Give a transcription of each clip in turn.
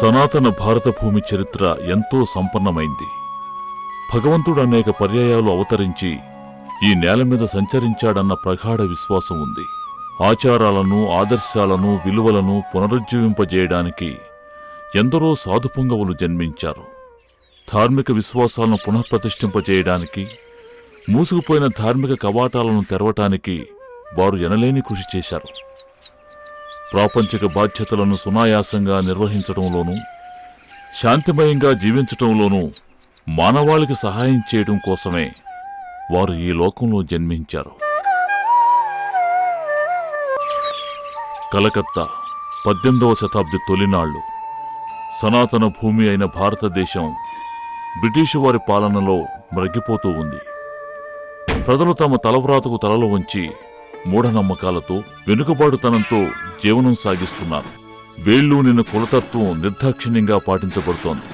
సనాతన భారత భూమి చరిత్ర ఎంతో సంపన్నమైంది. భగవంతుడు అనేక పర్యాయాలు అవతరించి ఈ నేల మీద సంచరించాడన్న ప్రగాఢ విశ్వాసం ఉంది. ఆచారాలను ఆదర్శాలను విలువలను పునరుజ్జీవింపజేయడానికి ఎందరో సాధుపుంగవులు జన్మించారు. ధార్మిక విశ్వాసాలను పునఃప్రతిష్ఠింపజేయడానికి మూసుకుపోయిన ధార్మిక కవాటాలను తెరవటానికి వారు ఎనలేని కృషి చేశారు. ప్రాపంచిక బాధ్యతలను సునాయాసంగా నిర్వహించడంలోనూ శాంతిమయంగా జీవించటంలోనూ మానవాళికి సహాయం చేయడం కోసమే వారు ఈ లోకంలో జన్మించారు. కలకత్తా పద్దెనిమిదవ శతాబ్ది తొలినాళ్ళు సనాతన భూమి అయిన భారతదేశం బ్రిటిషు వారి పాలనలో మ్రగిపోతూ ఉంది. ప్రజలు తమ తలవ్రాతకు తలలు వంచి మూఢనమ్మకాలతో వెనుకబాటుతనంతో జీవనం సాగిస్తున్నారు. వేళ్ళు నిన్న కులతత్వం నిర్దాక్షిణ్యంగా పాటించబడుతోంది.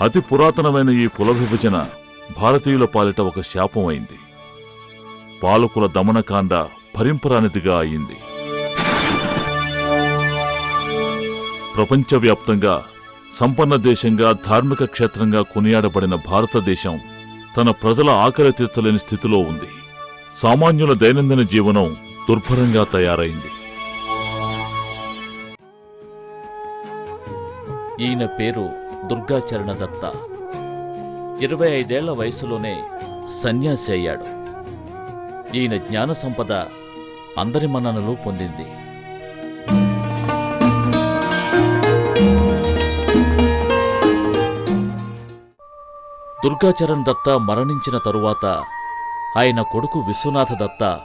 అతి పురాతనమైన ఈ కుల విభజన భారతీయుల పాలిట ఒక శాపం అయింది పాలకుల దమనకాండ భరింపరానిదిగా అయింది. ప్రపంచవ్యాప్తంగా సంపన్న దేశంగా ధార్మిక క్షేత్రంగా కొనియాడబడిన భారతదేశం తన ప్రజల ఆకలి తీర్చలేని స్థితిలో ఉంది. సామాన్యుల దైనందిన జీవనం దుర్భరంగా తయారైంది. ఈయన పేరు దుర్గాచరణ దత్త. ఇరవై ఐదేళ్ళ వయసులోనే సన్యాసి అయ్యాడు. ఈయన జ్ఞాన సంపద అందరి మన్ననలు పొందింది. దుర్గాచరణ్ దత్త మరణించిన తరువాత ఆయన కొడుకు విశ్వనాథ దత్త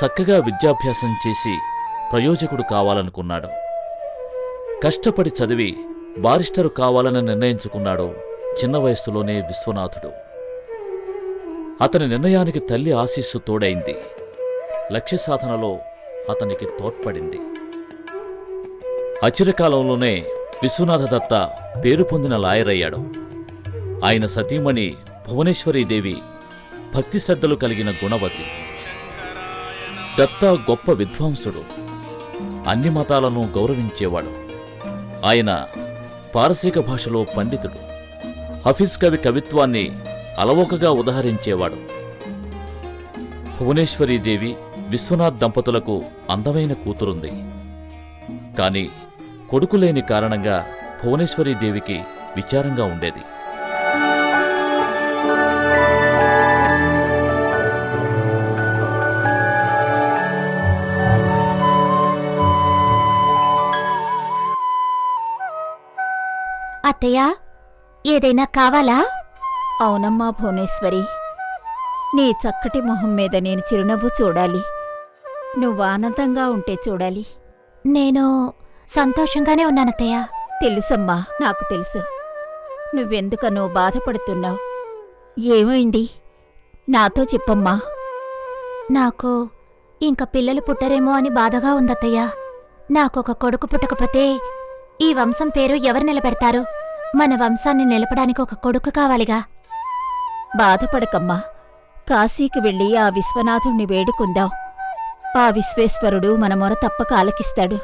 చక్కగా విద్యాభ్యాసం చేసి ప్రయోజకుడు కావాలనుకున్నాడు. కష్టపడి చదివి బారిస్టరు కావాలని నిర్ణయించుకున్నాడు చిన్న వయస్సులోనే విశ్వనాథుడు. అతని నిర్ణయానికి తల్లి ఆశీస్సు తోడైంది. లక్ష్య సాధనలో అతనికి తోడ్పడింది. అచిరకాలంలోనే విశ్వనాథ దత్త పేరు పొందిన లాయర్ అయ్యాడు ఆయన సతీమణి భువనేశ్వరీదేవి భక్తి శ్రద్ధలు కలిగిన గుణవతి. దత్త గొప్ప విద్వాంసుడు. అన్ని మతాలను గౌరవించేవాడు. ఆయన పారసీక భాషలో పండితుడు. హఫీజ్ కవి కవిత్వాన్ని అలవోకగా ఉదహరించేవాడు. భువనేశ్వరీదేవి విశ్వనాథ్ దంపతులకు అందమైన కూతురుంది. కాని కొడుకు లేని కారణంగా భువనేశ్వరీదేవికి విచారంగా ఉండేది. అత్తయ్య ఏదైనా కావాలా? అవునమ్మా భువనేశ్వరి. నీ చక్కటి మొహం మీద నేను చిరునవ్వు చూడాలి. నువ్వు ఆనందంగా ఉంటే చూడాలి. నేను సంతోషంగానే ఉన్నానత్తయ్య తెలుసమ్మా నాకు తెలుసు. నువ్వెందుకనో బాధపడుతున్నావు. ఏమైంది? నాతో చెప్పమ్మా. నాకు ఇంక పిల్లలు పుట్టరేమో అని బాధగా ఉందత్తయ్య. నాకొక కొడుకు పుట్టకపోతే ఈ వంశం పేరు ఎవరు నిలబెడతారు? మన వంశాన్ని నిలపడానికి ఒక కొడుకు కావాలిగా. బాధపడకమ్మా. కాశీకి వెళ్ళి ఆ విశ్వనాథుణ్ణి వేడుకుందాం. ఆ విశ్వేశ్వరుడు మన మొర తప్పక ఆలకిస్తాడు.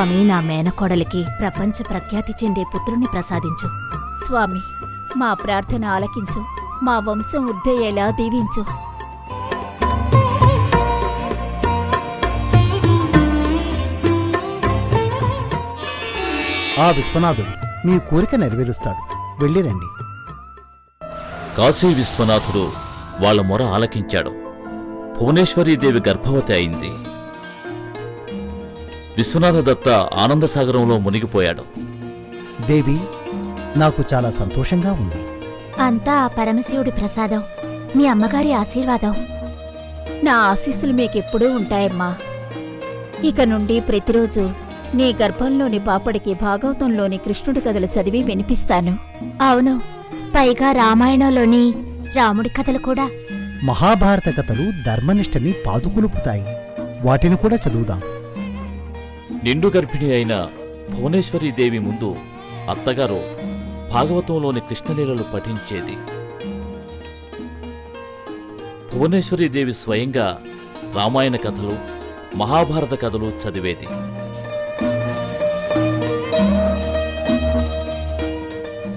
స్వామి నా మేనకోడలికి ప్రపంచ ప్రఖ్యాతి చెందే పుత్రుణ్ణి ప్రసాదించు. స్వామి మా ప్రార్థన ఆలకించు. మా వంశం ఉద్ధేయేలా దీవించు. ఆ విశ్వనాథుడు మీ కోరిక నెరవేరుస్తాడు. వెళ్ళిరండి కాశీ విశ్వనాథుడు వాళ్ళ మొర ఆలకించాడు. భువనేశ్వరీదేవి గర్భవతి అయింది. విశ్వనాథ దత్త ఆనందసాగరంలో మునిగిపోయాడు. దేవి నాకు చాలా సంతోషంగా ఉంది. అంతా ఆ పరమశివుడి ప్రసాదం మీ అమ్మగారి ఆశీర్వాదం. నా ఆశీస్సులు మీకెప్పుడూ ఉంటాయమ్మా. ఇక నుండి ప్రతిరోజు నీ గర్భంలోని పాపడికి భాగవతంలోని కృష్ణుడి కథలు చదివి వినిపిస్తాను. అవును పైగా రామాయణంలోని రాముడి కథలు కూడా. మహాభారత కథలు ధర్మనిష్టని పాదుకొలుపుతాయి. వాటిని కూడా చదువుదాం. నిండు గర్భిణి అయిన భువనేశ్వరీదేవి ముందు అత్తగారు భాగవతంలోని కృష్ణలీలలు పఠించేది. భువనేశ్వరీదేవి స్వయంగా రామాయణ కథలు మహాభారత కథలు చదివేది.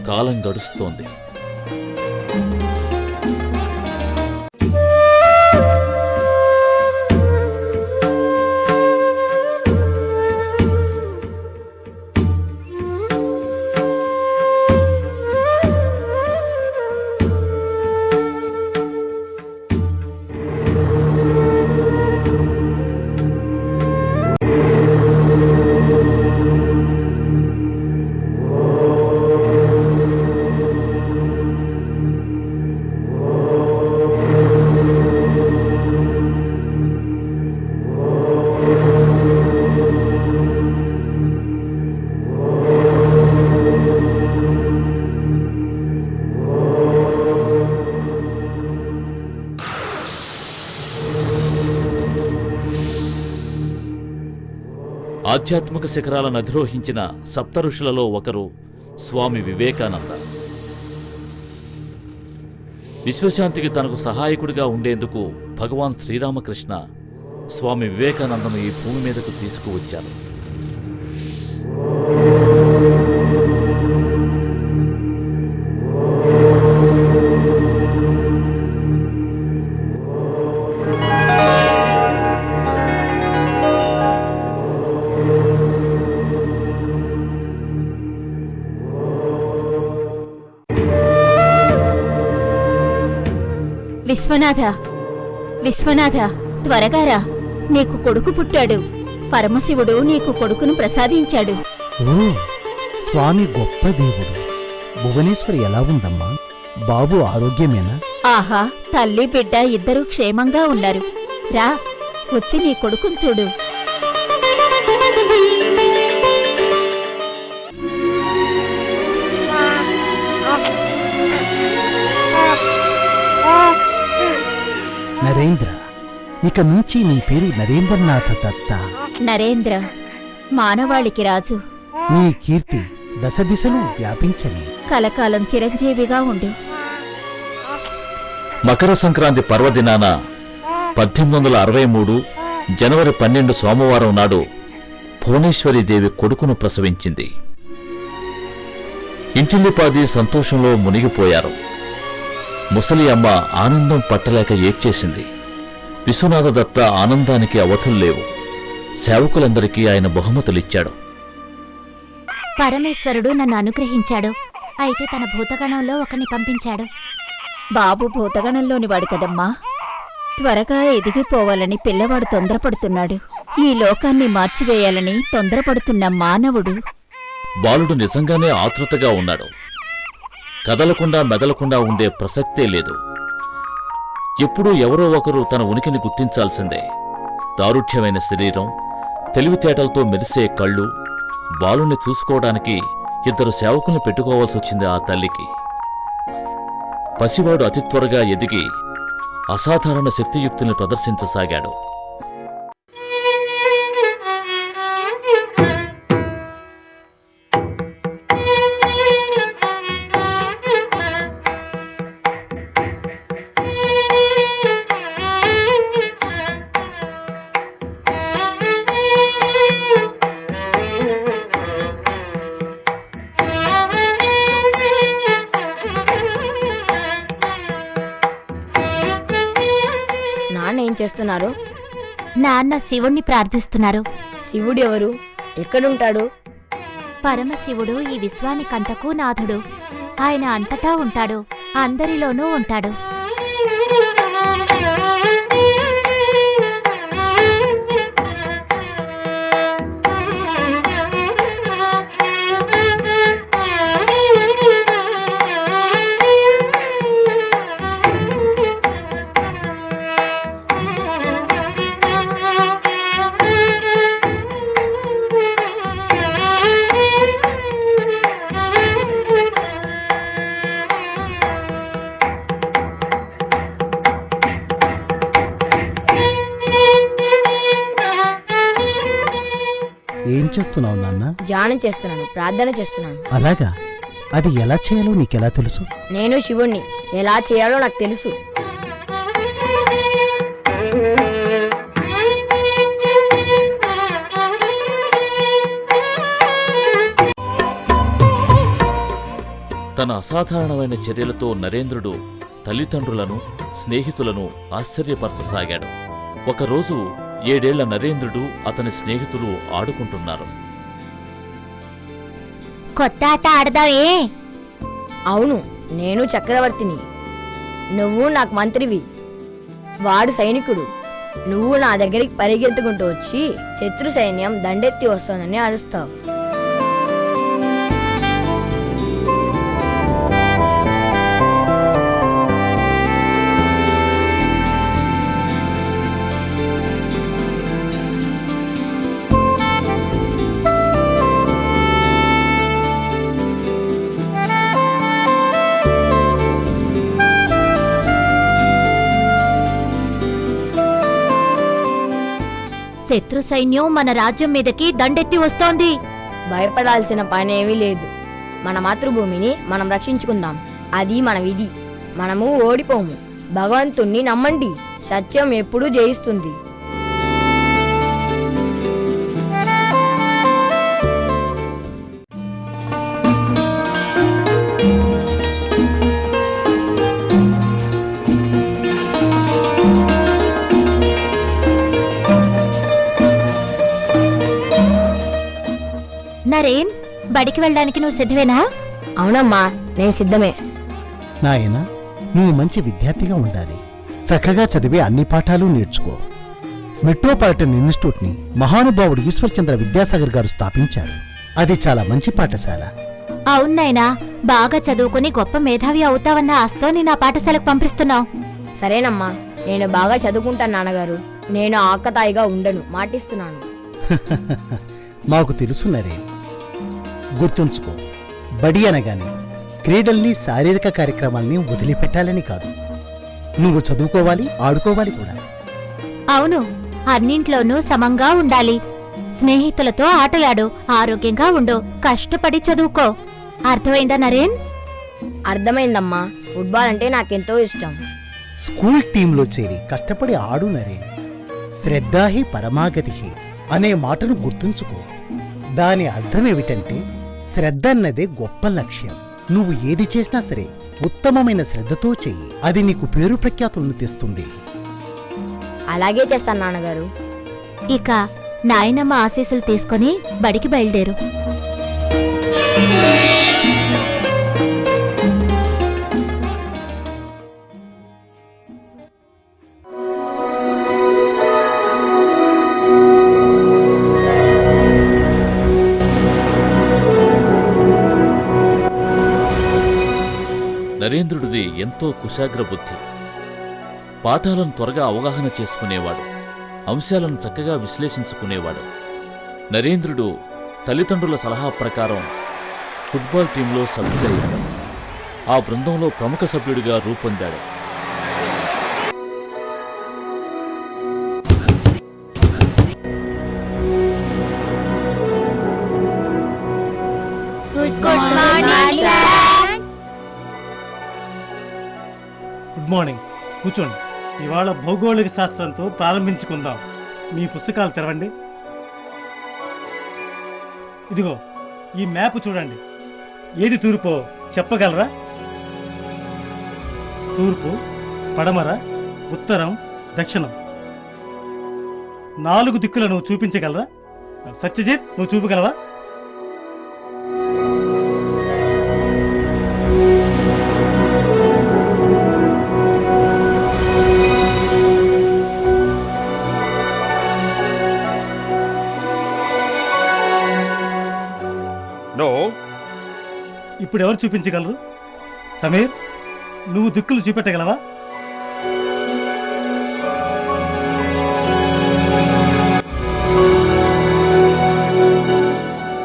కాలం గడుస్తోంది. ఆధ్యాత్మిక శిఖరాలను అధిరోహించిన సప్త ఋషులలో ఒకరు స్వామి వివేకానంద. విశ్వశాంతికి తనకు సహాయకుడిగా ఉండేందుకు భగవాన్ శ్రీరామకృష్ణ స్వామి వివేకానందను ఈ భూమి మీదకు తీసుకువచ్చారు. విశ్వనాథ విశ్వనాథ త్వరగా రా నీకు కొడుకు పుట్టాడు. పరమశివుడు నీకు కొడుకును ప్రసాదించాడు. ఓ స్వామి గొప్ప దేవుడు. భువనేశ్వరి ఎలా ఉందమ్మా? బాబు ఆరోగ్యమేనా? ఆహా తల్లి బిడ్డ ఇద్దరూ క్షేమంగా ఉన్నారు. రా వచ్చి నీ కొడుకును చూడు. నరేంద్ర ఇక నుంచి నీ పేరు నరేంద్రనాథ దత్త. నరేంద్ర మానవాళికి రాజు. నీ కీర్తి దశ దిశలు వ్యాపించని. కలకాలం చిరంజీవిగా ఉండు. మకర సంక్రాంతి పర్వదినాన పద్దెనిమిది వందల అరవై మూడు జనవరి పన్నెండు సోమవారం నాడు భువనేశ్వరీదేవి కొడుకును ప్రసవించింది. ఇంటిల్లిపాది సంతోషంలో మునిగిపోయారు. ముసలి అమ్మ ఆనందం పట్టలేక ఏడ్చేసింది. విశ్వనాథ దత్త ఆనందానికి అవధులు లేవు. సేవకులందరికీ ఆయన బహుమతులిచ్చాడు. పరమేశ్వరుడు నన్ను అనుగ్రహించాడు. అయితే తన భూతగణంలో ఒకని పంపించాడు. బాబు భూతగణంలోని వాడు కదమ్మా. త్వరగా ఎదిగిపోవాలని పిల్లవాడు తొందరపడుతున్నాడు. ఈ లోకాన్ని మార్చివేయాలని తొందరపడుతున్న మానవుడు. బాలుడు నిజంగానే ఆతృతగా ఉన్నాడు. కదలకుండా మెదలకుండా ఉండే ప్రసక్తే లేదు. ఎప్పుడూ ఎవరో ఒకరు తన ఉనికిని గుర్తించాల్సిందే. దారుఢ్యమైన శరీరం తెలివితేటలతో మెరిసే కళ్ళు బాలుని చూసుకోవడానికి ఇద్దరు సేవకుల్ని పెట్టుకోవాల్సి వచ్చింది ఆ తల్లికి. పసివాడు అతి త్వరగా ఎదిగి అసాధారణ శక్తియుక్తిని ప్రదర్శించసాగాడు. ఏం చేస్తున్నారు? నాన్న శివుణ్ణి ప్రార్థిస్తున్నారు. శివుడు ఎవరు ఎక్కడుంటాడు? పరమశివుడు ఈ విశ్వానికంతకు నాథుడు. ఆయన అంతటా ఉంటాడు. అందరిలోనూ ఉంటాడు. ధ్యానం చేస్తున్నాను ప్రార్థన చేస్తున్నాను. అలాగా? అది ఎలా చేయాలో నీకెలా తెలుసు? నేను శివుణ్ణి. ఎలా చేయాలో నాకు తెలుసు. తన అసాధారణమైన చర్యలతో నరేంద్రుడు తల్లిదండ్రులను స్నేహితులను ఆశ్చర్యపరచసాగాడు. ఒకరోజు ఏడేళ్ళ నరేంద్రుడు అతని స్నేహితులు ఆడుకుంటున్నారు. కొత్త ఆట ఆడదావే అవును నేను చక్రవర్తిని. నువ్వు నాకు మంత్రివి. వాడు సైనికుడు. నువ్వు నా దగ్గరికి పరిగెత్తుకుంటూ వచ్చి శత్రు సైన్యం దండెత్తి వస్తోందని అరుస్తావు. శత్రు సైన్యం మన రాజ్యం మీదకి దండెత్తి వస్తోంది. భయపడాల్సిన పనేమీ లేదు. మన మాతృభూమిని మనం రక్షించుకుందాం. అది మన విధి. మనము ఓడిపోము. భగవంతుణ్ణి నమ్మండి. సత్యం ఎప్పుడూ జయిస్తుంది. బడికి వెళ్ళడానికి నువ్వు సిద్ధమేనా? అవునమ్మా నేను సిద్ధమే. నాయన నువ్వు మంచి విద్యార్థిగా ఉండాలి. చక్కగా చదివి అన్ని పాఠాలు నేర్చుకో. మెట్రోపాలిటన్ ఇన్స్టిట్యూట్ని మహానుభావుడు ఈశ్వర్చంద్ర విద్యాసాగర్ గారు స్థాపించారు. అది చాలా మంచి పాఠశాల. అవునాయనా బాగా చదువుకుని గొప్ప మేధావి అవుతావన్న ఆస్తో నేను ఆ పాఠశాలకు పంపిస్తున్నావు. సరేనమ్మా నేను బాగా చదువుకుంటాను నాన్నగారు. నేను ఆకతాయిగా ఉండను మాటిస్తున్నాను. మాకు తెలుసు నరేన్ గుర్తుంచుకో. బడి అనగానే క్రీడల్ని శారీరక కార్యక్రమాల్ని వదిలిపెట్టాలని కాదు. నువ్వు చదువుకోవాలి ఆడుకోవాలి కూడా. అవును అన్నింట్లోనూ సమంగా ఉండాలి. స్నేహితులతో ఆటలాడు ఆరోగ్యంగా ఉండు కష్టపడి చదువుకో. అర్థమైందా నరేన్? అర్థమైందమ్మా ఫుట్బాల్ అంటే నాకెంతో ఇష్టం. స్కూల్ టీంలో చేరి కష్టపడి ఆడు నరేన్. శ్రద్ధాహి పరమాగతి అనే మాటను గుర్తుంచుకో. దాని అర్థం ఏమిటంటే శ్రద్ధ అన్నదే గొప్ప లక్ష్యం. నువ్వు ఏది చేసినా సరే ఉత్తమమైన శ్రద్ధతో చెయ్యి. అది నీకు పేరు ప్రఖ్యాతులను తెస్తుంది. అలాగే చేస్తాను నాన్నగారు. ఇక నాయనమ్మ ఆశీస్సులు తీసుకొని బడికి బయలుదేరు. ఎంతో కుశాగ్ర బుద్ధి పాఠాలను త్వరగా అవగాహన చేసుకునేవాడు. అంశాలను చక్కగా విశ్లేషించుకునేవాడు. నరేంద్రుడు తల్లిదండ్రుల సలహా ప్రకారం ఫుట్బాల్ టీంలో సభ్యుడయ్యాడు. ఆ బృందంలో ప్రముఖ సభ్యుడిగా రూపొందాడు. మార్నింగ్ కూర్చోండి. ఇవాళ భౌగోళిక శాస్త్రంతో ప్రారంభించుకుందాం. మీ పుస్తకాలు తెరవండి. ఇదిగో ఈ మ్యాప్ చూడండి. ఏది తూర్పో చెప్పగలరా? తూర్పు పడమర ఉత్తరం దక్షిణం. నాలుగు దిక్కులను చూపించగలరా? సత్యజిత్ నువ్వు చూపగలవా? ఎవరు చూపించగలరు? సమీర్ నువ్వు దిక్కులు చూపెట్టగలవా?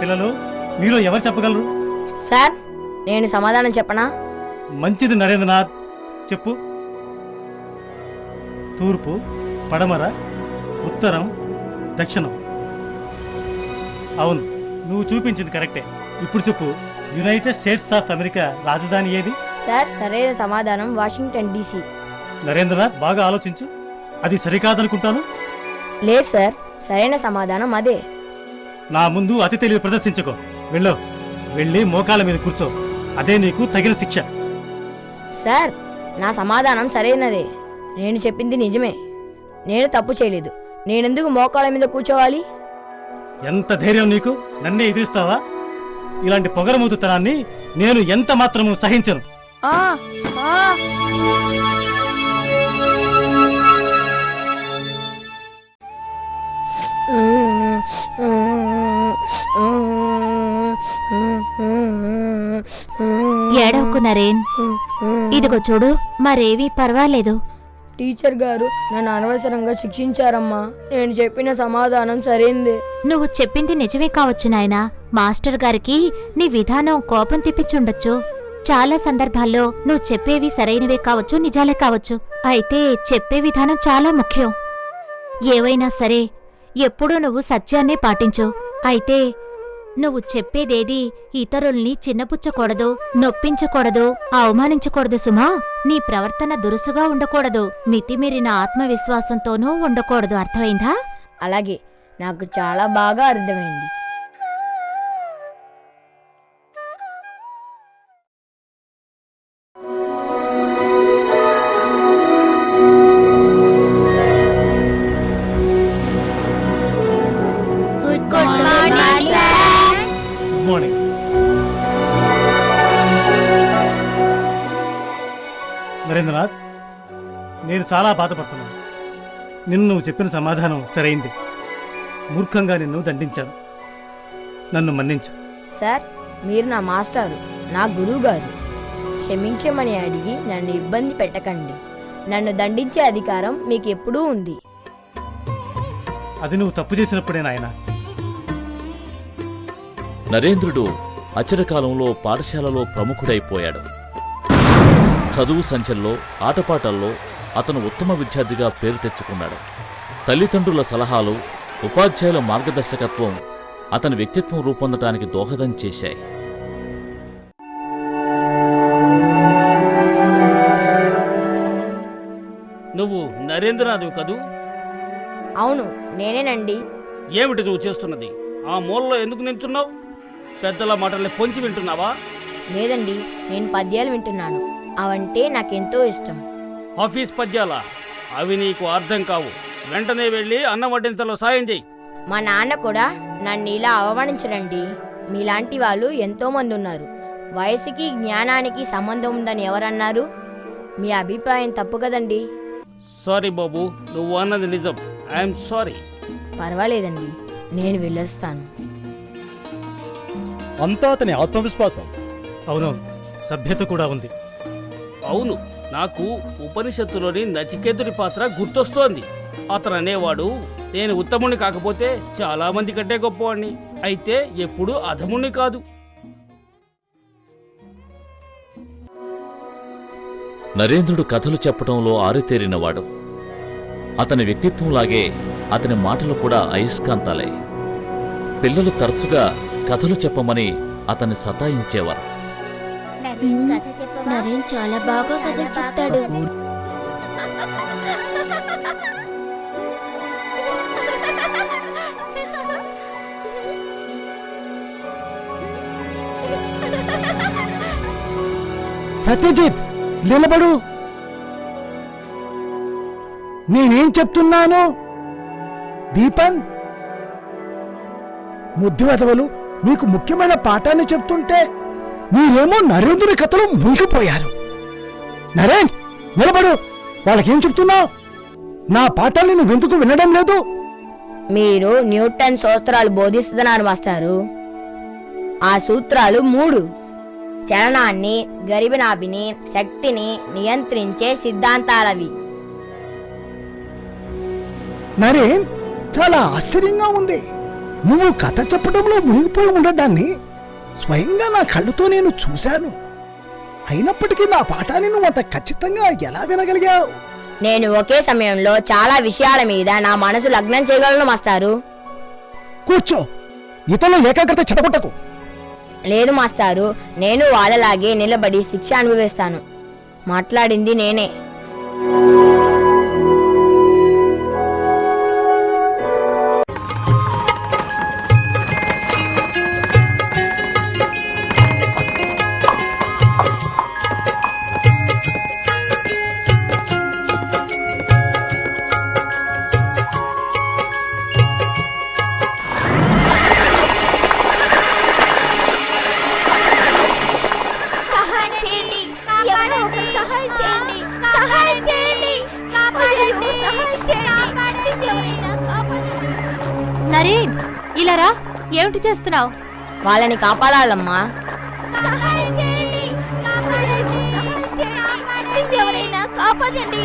పిల్లలు మీలో ఎవరు చెప్పగలరు? సార్ నేను సమాధానం చెప్పనా? మంచిది నరేంద్రనాథ్. చెప్పు. తూర్పు పడమర ఉత్తరం దక్షిణం. అవును నువ్వు చూపించింది కరెక్టే. ఇప్పుడు చెప్పు. యునైటెడ్ స్టేట్స్ ఆఫ్ అమెరికా రాజధాని ఏది? సార్ సరైన సమాధానం వాషింగ్టన్ డీసీ. నరేంద్రనాథ్ బాగా ఆలోచించు. అది సరికాదనుకుంటాను. లేదు సార్ సరైన సమాధానం అదే. నా ముందు అతి తెలివి ప్రదర్శించుకో. వెళ్ళు. వెళ్ళి మోకాల మీద కూర్చో. అదే నీకు తగిన శిక్ష. సార్ నా సమాధానం సరైనదే. నేను చెప్పింది నిజమే. నేను తప్పు చేయలేదు. నేనెందుకు మోకాళ్ళ మీద కూర్చోవాలి? ఎంత ధైర్యం నీకు? నన్నే ఎదిరిస్తావా? ఇలాంటి పొగరమూతుతనాన్ని నేను ఎంత మాత్రము సహించను. ఆ, ఆ. ఏడవకు నరేన్. ఇదిగో చూడు మరేవీ పర్వాలేదు. టీచర్ గారు నన్ను అనవసరంగా శిక్షించారమ్మా. నేను చెప్పిన సమాధానం సరైంది. నువ్వు చెప్పింది నిజమే కావచ్చు నాయనా. మాస్టర్ గారికి నీ విధానం కోపం తెప్పించుండొచ్చు. చాలా సందర్భాల్లో నువ్వు చెప్పేవి సరైనవే కావచ్చు నిజాలే కావచ్చు. అయితే చెప్పే విధానం చాలా ముఖ్యం. ఏవైనా సరే ఎప్పుడూ నువ్వు సత్యాన్నే పాటించు. అయితే నువ్వు చెప్పేదేది ఇతరుల్ని చిన్నపుచ్చకూడదు నొప్పించకూడదు అవమానించకూడదు సుమా. నీ ప్రవర్తన దురుసుగా ఉండకూడదు మితిమీరిన ఆత్మవిశ్వాసంతోనూ ఉండకూడదు. అర్థమైందా? అలాగే. నాకు చాలా బాగా అర్థమైంది. నరేంద్రనాథ్ నేను చాలా బాధపడుతున్నాను. నిన్ను నువ్వు చెప్పిన సమాధానం సరైంది. మూర్ఖంగా నిన్ను దండించాను. నన్ను మన్నించు. సార్ మీరు నా మాస్టారు నా గురువు గారు క్షమించమని అడిగి నన్ను ఇబ్బంది పెట్టకండి. నన్ను దండించే అధికారం మీకు ఎప్పుడూ ఉంది. అది నువ్వు తప్పు చేసినప్పుడే నాయనా. నరేంద్రుడు అచరకాలంలో పాఠశాలలో ప్రముఖుడైపోయాడు. చదువు సంచల్లో ఆటపాటల్లో అతను ఉత్తమ విద్యార్థిగా పేరు తెచ్చుకున్నాడు. తల్లిదండ్రుల సలహాలు ఉపాధ్యాయుల మార్గదర్శకత్వం అతని వ్యక్తిత్వం రూపొందటానికి దోహదం చేశాయి. నువ్వు నరేంద్రనాథ్ కదూ? అవును నేనేనండి. ఏమిటి నువ్వు చేస్తున్నది? ఆ మూలలో ఎందుకు నిల్చున్నావు పెద్దల మాటల్ని పొంచి వింటున్నావా? లేదండి నేను పద్యాలు వింటున్నాను. అవంటే నాకెంతో ఇష్టం. ఆఫీస్ పద్యాల అవి నీకు అర్థం కావు. వెంటనే వెళ్ళి అన్నం వడ్డించలో సాయం చేయి మా నాన్న కూడా నన్ను ఇలా అవమానించడండి. మీలాంటి వాళ్ళు ఎంతో మంది ఉన్నారు వయసుకి జ్ఞానానికి సంబంధం ఉందని ఎవరన్నారు? మీ అభిప్రాయం తప్పు కదండి. సారీ బాబు నువ్వు అన్నది నిజం. I'm sorry. పర్వాలేదండి నేను వెళ్ళొస్తాను. అంతా అతని ఆత్మవిశ్వాసం. అవునవును సభ్యత కూడా ఉంది. అవును నాకు ఉపనిషత్తులోని నచికేతుడి పాత్ర గుర్తొస్తోంది. అతను అనేవాడు నేను ఉత్తముణ్ణి కాకపోతే చాలా మంది కంటే గొప్పవాణ్ణి. అయితే ఎప్పుడూ అధముణ్ణి కాదు. నరేంద్రుడు కథలు చెప్పటంలో ఆరితేరినవాడు. అతని వ్యక్తిత్వంలాగే అతని మాటలు కూడా అయస్కాంతాలే. పిల్లలు తరచుగా కథలు చెప్పమని అతన్ని సతాయించేవారు. నరేన్ చాలా బాగా కథ చెప్తాడు. సత్యజిత్ నిలబడు. నేనేం చెప్తున్నాను? దీపన్? ముద్దువెదవలు మీకు ముఖ్యమైన పాఠాన్ని చెప్తుంటే మీరేమో నరేంద్రుని కథలో మునిగిపోయారు. నరేన్ నిలబడు. వాళ్ళకేం చెప్తున్నావు? నా పాఠాన్ని నువ్వెందుకు వినడం లేదు? మీరు న్యూటన్ సూత్రాలు బోధిస్తున్నారు మాస్టారు. ఆ సూత్రాలు మూడు. చలనాన్ని గరిబనాభిని శక్తిని నియంత్రించే సిద్ధాంతాలవి. నరేన్ చాలా ఆశ్చర్యంగా ఉంది. నువ్వు కథ చెప్పడంలో మునిగిపోయి ఉండడాన్ని స్వయంగా నా కళ్ళతో నేను చూశాను. అయినప్పటికీ నా పాఠాన్ని నువ్వు అంత ఖచ్చితంగా ఎలా వినగలిగావు? నేను ఒకే సమయంలో చాలా విషయాల మీద నా మనసు లగ్నం చేయగలను మాస్టారు. కూర్చో. ఇతరుల ఏకాగ్రత చెడగొట్టకు. లేదు మాస్టారు. నేను వాళ్ళలాగే నిలబడి శిక్ష అనుభవిస్తాను. మాట్లాడింది నేనే. ఏమిటి చేస్తున్నావు? వాళ్ళని కాపాడాలమ్మా. సహాయం చేయండి కాపాడండి సహాయం చేయండి ఎవరైనా కాపాడండి.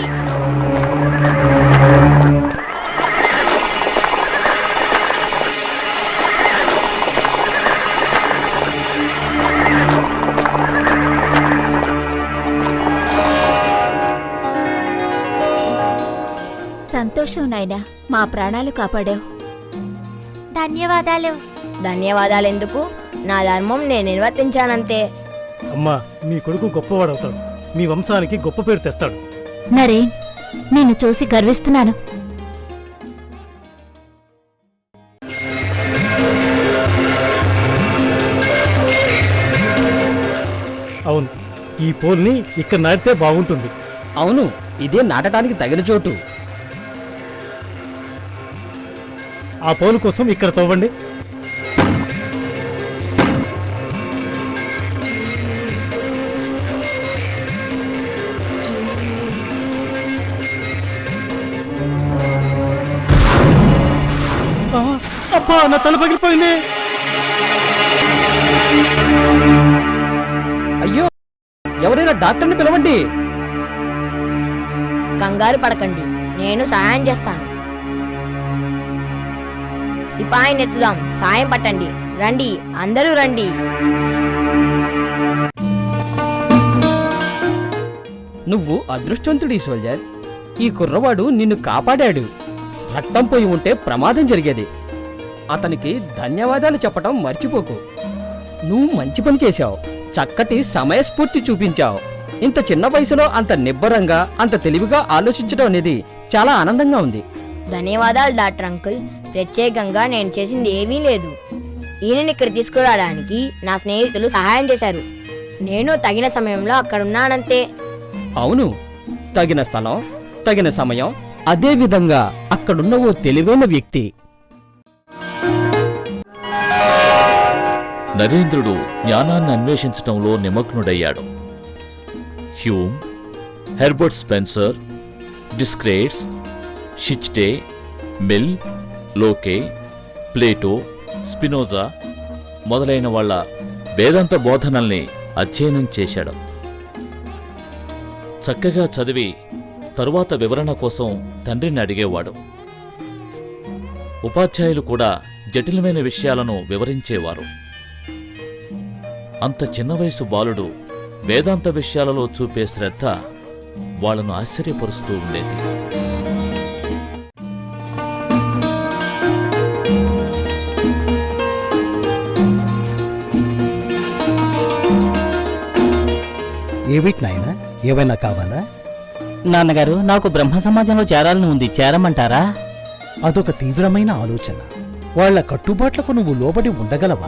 సంతోషం నాయనా. మా ప్రాణాలు కాపాడావు. ధన్యవాదాలు. ధన్యవాదాలు ఎందుకు నా ధర్మం నేను నిర్వర్తించానంతే. అమ్మా మీ కొడుకు గొప్పవాడవుతాడు. మీ వంశానికి గొప్ప పేరు తెస్తాడు. నరేన్ నిన్ను చూసి గర్విస్తున్నాను. అవును ఈ పోల్ని ఇక్కడ నాటితే బాగుంటుంది. అవును ఇదే నాటడానికి తగిన చోటు. ఆ పోలు కోసం ఇక్కడ తవ్వండి. డాక్టర్ని పిలవండి. కంగారు పడకండి. నేను సహాయం చేస్తాను. సిపాయిని ఎత్తుదాం. సాయం పట్టండి. రండి. అందరూ రండి. నువ్వు అదృష్టవంతుడి సోల్జర్ ఈ కుర్రవాడు నిన్ను కాపాడాడు. రక్తం పోయి ఉంటే ప్రమాదం జరిగేది. అతనికి ధన్యవాదాలు చెప్పటం మర్చిపోకు. నువ్వు మంచి పని చేశావు. చక్కటి సమయస్ఫూర్తి చూపించావు. ఇంత చిన్న వయసులో అంత నిబ్బరంగా అంత తెలివిగా ఆలోచించడం అనేది చాలా ఆనందంగా ఉంది. ధన్యవాదాలు డాక్టర్ అంకుల్. ప్రత్యేకంగా నేను చేసింది ఏమీ లేదు. ఈయనని ఇక్కడ తీసుకురావడానికి నా స్నేహితులు సహాయం చేశారు. నేను తగిన సమయంలో అక్కడ ఉన్నానంతే అవును. తగిన స్థలం తగిన సమయం అదే విధంగా అక్కడున్న ఓ తెలివైన వ్యక్తి. నరేంద్రుడు జ్ఞానాన్ని అన్వేషించటంలో నిమగ్నుడయ్యాడు. Hume Herbert Spencer Descartes Fichte Mill Locke Plato Spinoza మొదలైన వాళ్ళ వేదాంత బోధనల్ని అధ్యయనం చేశాడు. చక్కగా చదివి తరువాత వివరణ కోసం తండ్రిని అడిగేవాడు. ఉపాధ్యాయులు కూడా జటిలమైన విషయాలను వివరించేవారు. అంత చిన్న వయసు బాలుడు వేదాంత విషయాలలో చూపే శ్రద్ధ వాళ్ళను ఆశ్చర్యపరుస్తూ ఉండేది. ఏమిటి నాయనా? ఏమైనా కావాలా? నాన్నగారు నాకు బ్రహ్మ సమాజంలో చేరాలని ఉంది. చేరమంటారా? అదొక తీవ్రమైన ఆలోచన. వాళ్ళ కట్టుబాట్లకు నువ్వు లోబడి ఉండగలవా?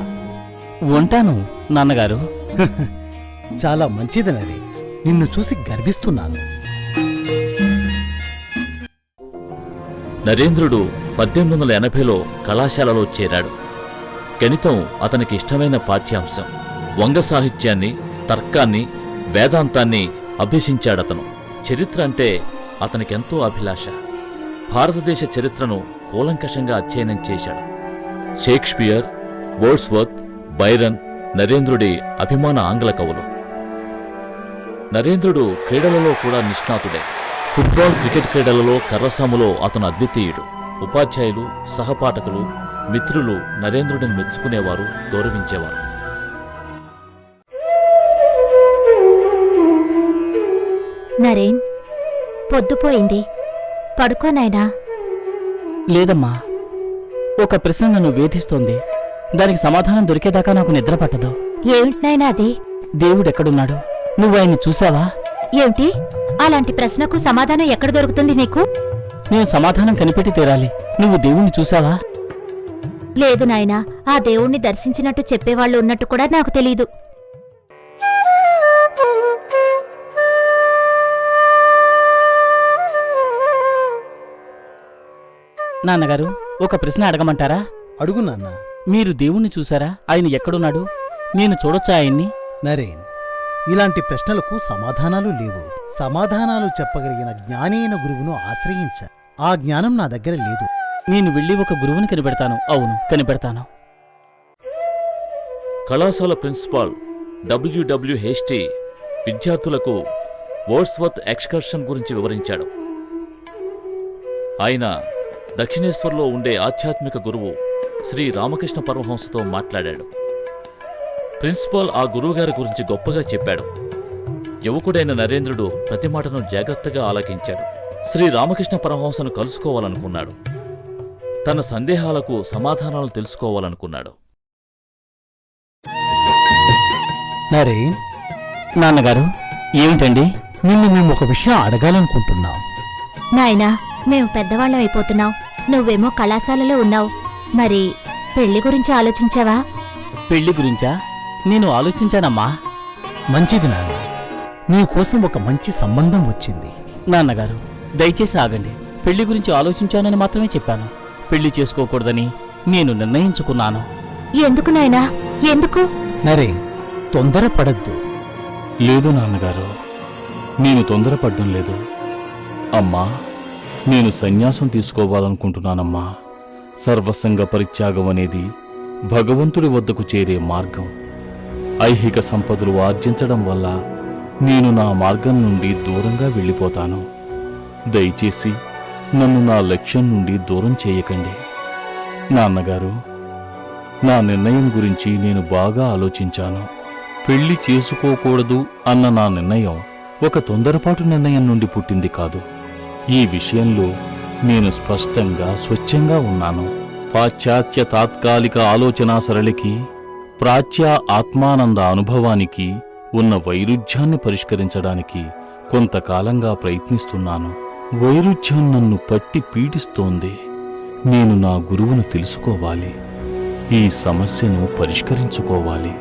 ఉంటాను నాన్నగారు. చాలా మంచిదనరే నిన్ను చూసి గర్విస్తున్నాను. నరేంద్రుడు పద్దెనిమిది వందల ఎనభైలో కళాశాలలో చేరాడు. గణితం అతనికి ఇష్టమైన పాఠ్యాంశం. వంగ సాహిత్యాన్ని తర్కాన్ని వేదాంతాన్ని అభ్యసించాడతను. చరిత్ర అంటే అతనికెంతో అభిలాష. భారతదేశ చరిత్రను కూలంకషంగా అధ్యయనం చేశాడు. షేక్స్పియర్ వోర్డ్స్వర్త్ బైరన్ నరేంద్రుడి అభిమాన ఆంగ్ల కవులు. నరేంద్రుడు క్రీడలలో కూడా నిష్ణాతుడే. ఫుట్బాల్ క్రికెట్ క్రీడలలో కర్రసాములో అతను అద్వితీయుడు. ఉపాధ్యాయులు సహపాఠకులు మిత్రులు నరేంద్రుడిని మెచ్చుకునేవారు గౌరవించేవారు. నరేన్ పొద్దుపోయింది పడుకోనాయనా లేదమ్మా. ఒక ప్రశ్న నన్ను వేధిస్తోంది. దానికి సమాధానం దొరికేదాకా నాకు నిద్ర పట్టదు. ఏమిటి నాయనా అది? దేవుడెక్కడున్నాడు నువ్వు ఆయన్ని చూసావా? ఏమిటి? అలాంటి ప్రశ్నకు సమాధానం ఎక్కడ దొరుకుతుంది నీకు? నేను సమాధానం కనిపెట్టి తీరాలి. నువ్వు దేవుణ్ణి చూసావా? లేదు నాయనా ఆ దేవుణ్ణి దర్శించినట్టు చెప్పేవాళ్ళు ఉన్నట్టు కూడా నాకు తెలీదు. నాన్నగారు ఒక ప్రశ్న అడగమంటారా? అడుగు నాన్న. మీరు దేవుణ్ణి చూసారా? ఆయన ఎక్కడున్నాడు? నేను చూడొచ్చా ఆయన్ని? నరేన్ ఇలాంటి ప్రశ్నలకు సమాధానాలు లేవు. సమాధానాలు చెప్పగలిగిన జ్ఞాని అయిన గురువును ఆశ్రయించ. ఆ జ్ఞానం నా దగ్గర లేదు. నేను వెళ్ళి ఒక గురువుని కనిపెడతాను. అవును కనిపెడతాను. కళాశాల ప్రిన్సిపాల్ డబ్ల్యూడబ్ల్యూ హెస్టీ విద్యార్థులకు వర్డ్స్వర్త్ ఎక్స్కర్షన్ గురించి వివరించాడు. ఆయన దక్షిణేశ్వర్లో ఉండే ఆధ్యాత్మిక గురువు శ్రీ రామకృష్ణ పరమహంసతో మాట్లాడాడు. ప్రిన్సిపాల్ ఆ గురువుగారి గురించి గొప్పగా చెప్పాడు. యువకుడైన నరేంద్రుడు ప్రతి మాటను జాగ్రత్తగా ఆలకించాడు. శ్రీ రామకృష్ణ పరమహంసను కలుసుకోవాలనుకున్నాడు. తన సందేహాలకు సమాధానాలు తెలుసుకోవాలనుకున్నాడు. నాన్నగారు ఏమిటండి? నిన్ను మేము ఒక విషయం అడగాలనుకుంటున్నాం. నాయనా మేము పెద్దవాళ్ళం అయిపోతున్నాం. నువ్వేమో కళాశాలలో ఉన్నావు. మరి పెళ్ళి గురించి ఆలోచించావా? పెళ్ళి గురించా? నేను ఆలోచించానమ్మా. మంచిది నాన్న. నీకోసం ఒక మంచి సంబంధం వచ్చింది. నాన్నగారు దయచేసి ఆగండి. పెళ్ళి గురించి ఆలోచించానని మాత్రమే చెప్పాను. పెళ్ళి చేసుకోకూడదని నేను నిర్ణయించుకున్నాను. ఎందుకు నాయనా? ఎందుకు? నరేన్ తొందరపడద్దు. లేదు నాన్నగారు నేను తొందరపడ్డం లేదు. అమ్మా నేను సన్యాసం తీసుకోవాలనుకుంటున్నానమ్మా. సర్వసంగ పరిత్యాగం అనేది భగవంతుడి వద్దకు చేరే మార్గం. ఐహిక సంపదలు ఆర్జించడం వల్ల నేను నా మార్గం నుండి దూరంగా వెళ్ళిపోతాను. దయచేసి నన్ను నా లక్ష్యం నుండి దూరం చేయకండి. నాన్నగారు నా నిర్ణయం గురించి నేను బాగా ఆలోచించాను. పెళ్ళి చేసుకోకూడదు అన్న నా నిర్ణయం ఒక తొందరపాటు నిర్ణయం నుండి పుట్టింది కాదు. ఈ విషయంలో నేను స్పష్టంగా స్వచ్ఛంగా ఉన్నాను. పాశ్చాత్య తాత్కాలిక ఆలోచనా సరళికి ప్రాచ్య ఆత్మానంద అనుభవానికి ఉన్న వైరుధ్యాన్ని పరిష్కరించడానికి కొంతకాలంగా ప్రయత్నిస్తున్నాను. వైరుధ్యం నన్ను పట్టి పీడిస్తోంది. నేను నా గురువును తెలుసుకోవాలి. ఈ సమస్యను పరిష్కరించుకోవాలి.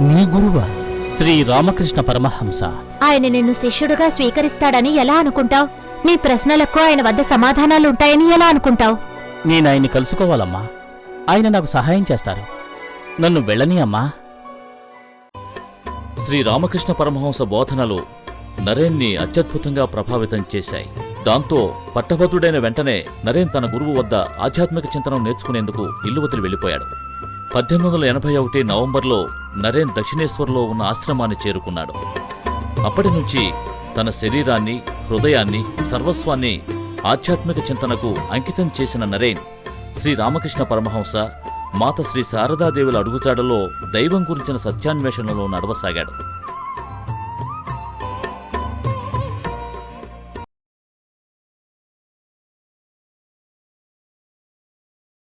నీ గురువా? శ్రీ రామకృష్ణ పరమహంస. ఆయన నిన్ను శిష్యుడుగా స్వీకరిస్తాడని ఎలా అనుకుంటావు? నీ ప్రశ్నలకు ఆయన వద్ద సమాధానాలు ఉంటాయని ఎలా అనుకుంటావు? నేను ఆయన్ని కలుసుకోవాలమ్మా. ఆయన నాకు సహాయం చేస్తారు. నన్ను వెళ్ళని అమ్మా. శ్రీరామకృష్ణ పరమహంస బోధనలు నరేన్ని అత్యద్భుతంగా ప్రభావితం చేశాయి. దాంతో పట్టభద్రుడైన వెంటనే నరేన్ తన గురువు వద్ద ఆధ్యాత్మిక చింతనం నేర్చుకునేందుకు ఇల్లు వదిలి వెళ్ళిపోయాడు. పద్దెనిమిది వందల ఎనభై ఒకటి నవంబర్లో నరేన్ దక్షిణేశ్వర్లో ఉన్న ఆశ్రమాన్ని చేరుకున్నాడు. అప్పటి నుంచి తన శరీరాన్ని హృదయాన్ని సర్వస్వాన్ని ఆధ్యాత్మిక చింతనకు అంకితం చేసిన నరేన్ శ్రీ రామకృష్ణ పరమహంస మాత శ్రీ శారదాదేవుల అడుగుచాడలో దైవం గురించిన సత్యాన్వేషణలో నడవసాగాడు.